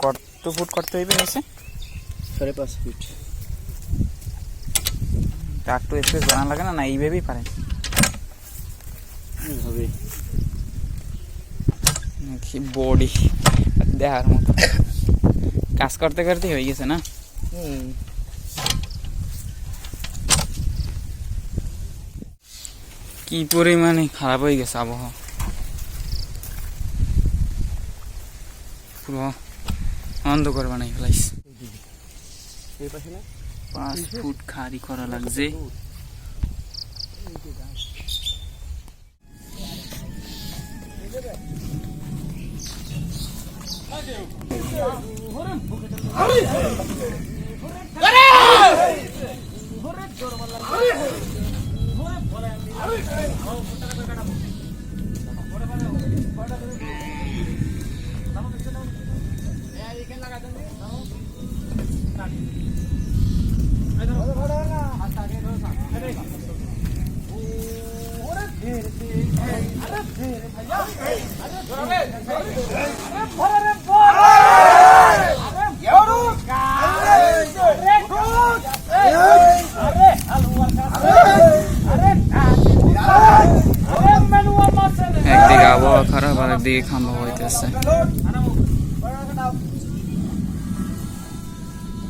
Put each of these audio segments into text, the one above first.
কত ফুট করতে হইবে নিচে সাড়ে পাঁচ ফিট তা একটু স্পেস বানানো লাগে না না এইভাবেই পারেন হবে কি বডি দেখার মতো কাজ করতে করতে হয়ে গেছে না হুম কি পরিমাণে খারাপ হয়ে গেছে আবহাওয়া পুরো অন্ধকার বানাই পাশে পাঁচ ফুট খাড়ি করা লাগছে একদিকে আবহাওয়া খারাপ আর একদিকে হইতেছে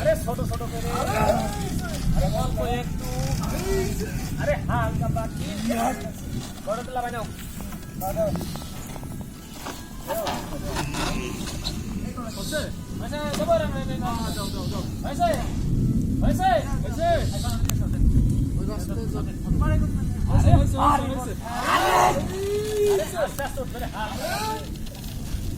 আরে ছোট ছোট করে আরে অল্প একটু আরে হালকা বাকি বড় তোলা বানাও আরে